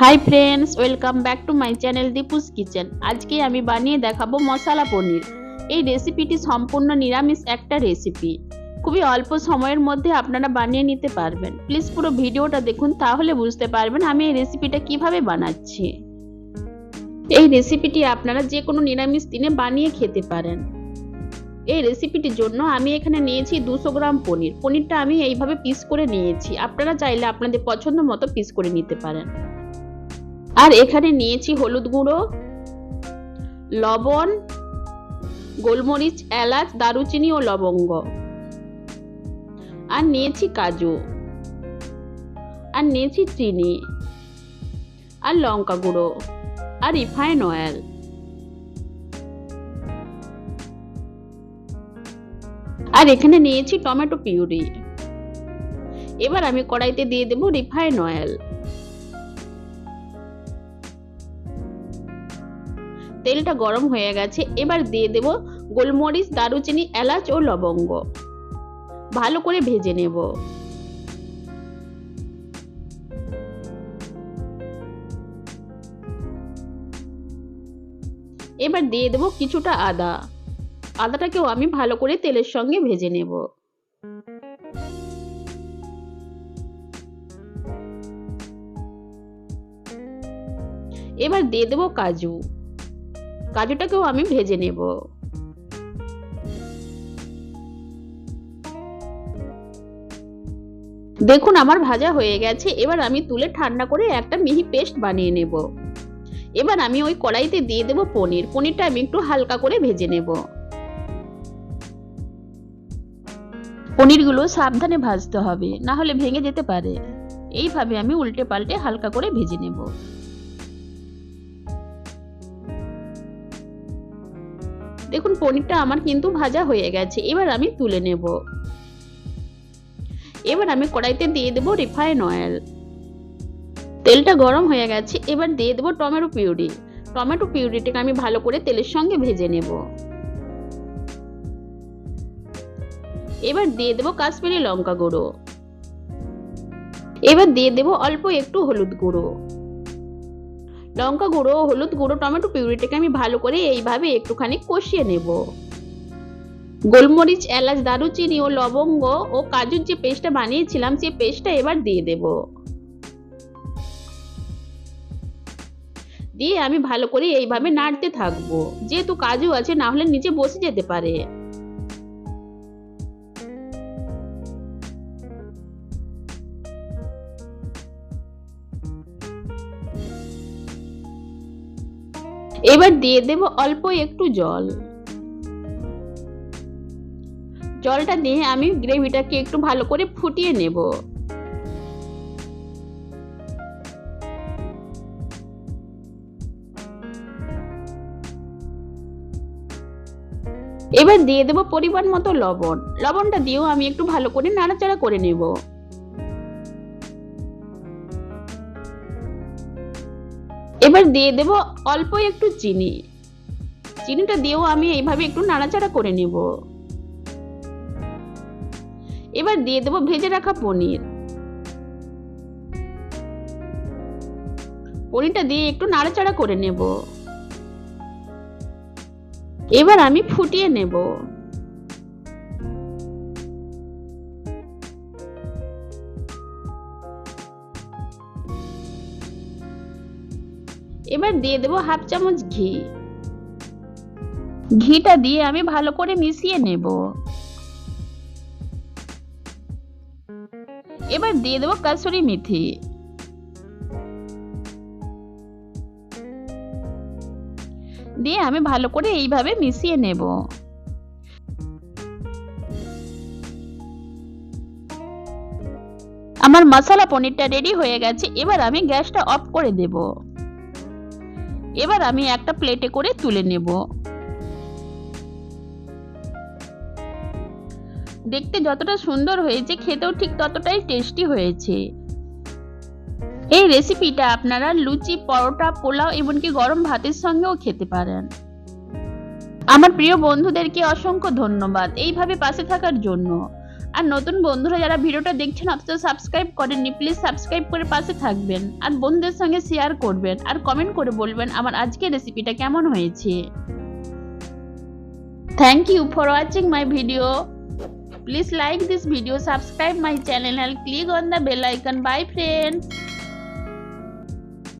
Hi friends welcome back to my channel Dipu's kitchen আজকে আমি বানিয়ে দেখাবো মশলা পনির। এই রেসিপিটি সম্পূর্ণ নিরামিষ একটা রেসিপি খুবই অল্প সময়ের মধ্যে আপনারা বানিয়ে নিতে পারবেন। প্লিজ পুরো ভিডিওটা দেখুন, তাহলে বুঝতে পারবেন আমি এই রেসিপিটা কীভাবে বানাচ্ছি। এই রেসিপিটি আপনারা যে কোনো নিরামিষ দিনে বানিয়ে খেতে পারেন। এই রেসিপিটির জন্য আমি এখানে নিয়েছি দুশো গ্রাম পনির। পনিরটা আমি এইভাবে পিস করে নিয়েছি। আপনারা চাইলে আপনাদের পছন্দ মতো পিস করে নিতে পারেন। আর এখানে নিয়েছি হলুদ গুঁড়ো, লবণ, গোলমরিচ, এলাচ, দারুচিনি ও লবঙ্গ। আর নিয়েছি কাজু। আর নিয়েছি চিনি। আর লঙ্কা গুঁড়ো। আর রিফাইন অয়েল। আর এখানে নিয়েছি টমেটো পিউরি। এবার আমি কড়াইতে দিয়ে দেব রিফাইন অয়েল। তেলটা গরম হয়ে গেছে, এবার দিয়ে দেব গোলমরিচ, দারুচিনি, এলাচ ও লবঙ্গ। ভালো করে ভেজে নেব। এবার দিয়ে দেব কিছুটা আদা। আদাটাকেও আমি ভালো করে তেলের সঙ্গে ভেজে নেব। এবার দিয়ে দেব কাজু। কাজুটাকেও আমি ভেজে নেব। দেখুন আমার ভাজা হয়ে গেছে, এবার আমি তুলে ঠান্ডা করে একটা মিহি পেস্ট বানিয়ে নেব। এবার আমি ওই কড়াইতে দিয়ে দেব পনির, পনিরটা আমি একটু হালকা করে ভেজে নেব। পনিরগুলো সাবধানে ভাজতে হবে, না হলে ভেঙে যেতে পারে। এইভাবে আমি উল্টে পাল্টে হালকা করে ভেজে নেব। দেখুন, পনিরটা আমার কিন্তু ভাজা হয়ে গেছে, এবার আমি তুলে নেব। এবার আমি কড়াইতে দিয়ে দেব রিফাইন অয়েল। তেলটা গরম হয়ে গেছে, এবার দিয়ে দেব টমেটো পিউরি। টমেটো পিউরিটাকে আমি ভালো করে তেলের সঙ্গে ভেজে নেব। এবার দিয়ে দেব কাশ্মীরি লঙ্কা গুঁড়ো। এবার দিয়ে দেব অল্প একটু হলুদ গুঁড়ো। লঙ্কা গুঁড়ো হলুদ গুঁড়ো, টমেটো পিউরিটাকে আমি ভালো করে এইভাবে একটুখানি কষিয়ে নেব। গোলমরিচ, এলাচ, দারুচিনি ও লবঙ্গ ও কাজুর যে পেস্টটা বানিয়েছিলাম সেই পেস্টটা এবার দিয়ে দেব। দিয়ে আমি ভালো করে এইভাবে নাড়তে থাকব। যেহেতু কাজু আছে, না হলে নিচে বসে যেতে পারে। এবার দিয়ে দেব অল্প একটু জল। জলটা দিয়ে আমি গ্রেভিটাকে একটু ভালো করে ফুটিয়ে নেব। এবার দিয়ে দেব পরিমাণ মতো লবণ। লবণটা দিয়েও আমি একটু ভালো করে নাড়াচাড়া করে নেব। এবার দিয়ে দেব অল্প একটু চিনি। চিনিটা দিয়েও আমি এইভাবে একটু নাড়াচাড়া করে নেব। এবার দিয়ে দেব ভেজে রাখা পনির। পনিরটা দিয়ে একটু নাড়াচাড়া করে নেব। এবার আমি ফুটিয়ে নেব। এবার দিয়ে দেব হাফ চামচ ঘি। ঘিটা দিয়ে আমি ভালো করে মিশিয়ে নেব। এবার দিয়ে দেব কাসুরি মেথি। দিয়ে আমি ভালো করে এইভাবে মিশিয়ে নেব। আমার মশলা পনিরটা রেডি হয়ে গেছে, এবার আমি গ্যাসটা অফ করে দেব। এবার আমি একটা প্লেটে করে তুলে নেব। দেখতে যতটা সুন্দর হয়েছে, খেতেও ঠিক ততটাই টেস্টি হয়েছে। এই রেসিপিটা আপনারা লুচি, পরোটা, পোলাও, এমনকি গরম ভাতের সঙ্গেও খেতে পারেন। আমার প্রিয় বন্ধুদেরকে অসংখ্য ধন্যবাদ। এইভাবে পাশে থাকার জন্য। আর নতুন বন্ধুরা যারা ভিডিওটা দেখছেন অথচ সাবস্ক্রাইব করেননি প্লিজ সাবস্ক্রাইব করে পাশে থাকবেন আর বন্ধুদের সঙ্গে শেয়ার করবেন আর কমেন্ট করে বলবেন আমার আজকের রেসিপিটা কেমন হয়েছে thank you for watching my video Please like this video, subscribe my channel click on the bell icon. Bye friends.